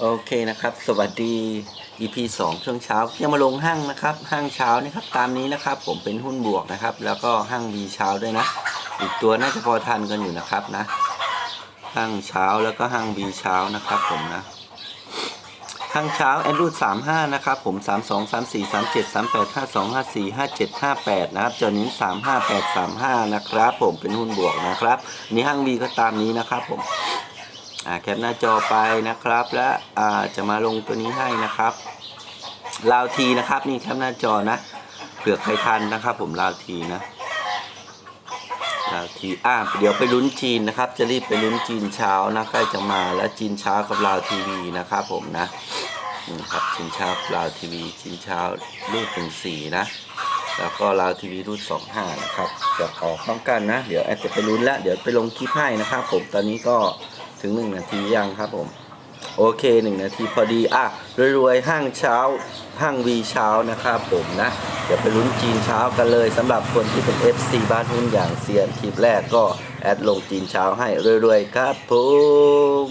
โอเคนะครับ สวัสดี EP 2ช่วงเช้ายังมาลงห้างนะครับ ห้างเช้านะครับตามนี้นะครับ ผมเป็นหุ้นบวกนะครับ แล้วก็ห้าง V เช้าด้วยนะ อีกตัวน่าจะพอทันกันอยู่นะครับนะ ห้างเช้าแล้วก็ห้าง V เช้านะครับ ผมนะห้างเช้าแอนรูด35นะครับ ผม32 34 37 38 52 54 57 58นะครับจอนี้35 8 35นะครับ ผมเป็นหุ้นบวกนะครับนี่ห้าง V ก็ตามนี้นะครับ ผม แคปหน้าจอไปนะครับ และอ่าจะมาลงตัวนี้ให้นะครับลาวทีนะครับนี่แคปหน้าจอนะเผื่อใครทันนะครับ ผมลาวทีนะลาวทีอ่าเดี๋ยวไปลุ้นจีนนะครับ จะรีบไปลุ้นจีนเช้านะใกล้จะมาแล้วจีนเช้ากับลาวทีวีนะครับ ผมนะนี่ครับจีนเช้าลาวทีวีจีนเช้ารูดถึงสี่นะแล้วก็ลาวทีวีรูดสองห้านะครับจะออกพร้อมกันนะ เดี๋ยวแอดจะไปลุ้นแล้วเดี๋ยวไปลงคลิปให้นะครับ ผมตอนนี้ก็ ถึงหนึ่งนาทียังครับผม โอเคหนึ่งนาทีพอดี อะ รวยๆ ห้างเช้า ห้างวีเช้านะครับผมนะ เดี๋ยวไปลุ้นจีนเช้ากันเลยสำหรับคนที่เป็น FC บ้านหุ้นอย่างเซียนคลิปแรกก็แอดลงจีนเช้าให้รวยๆ ครับผม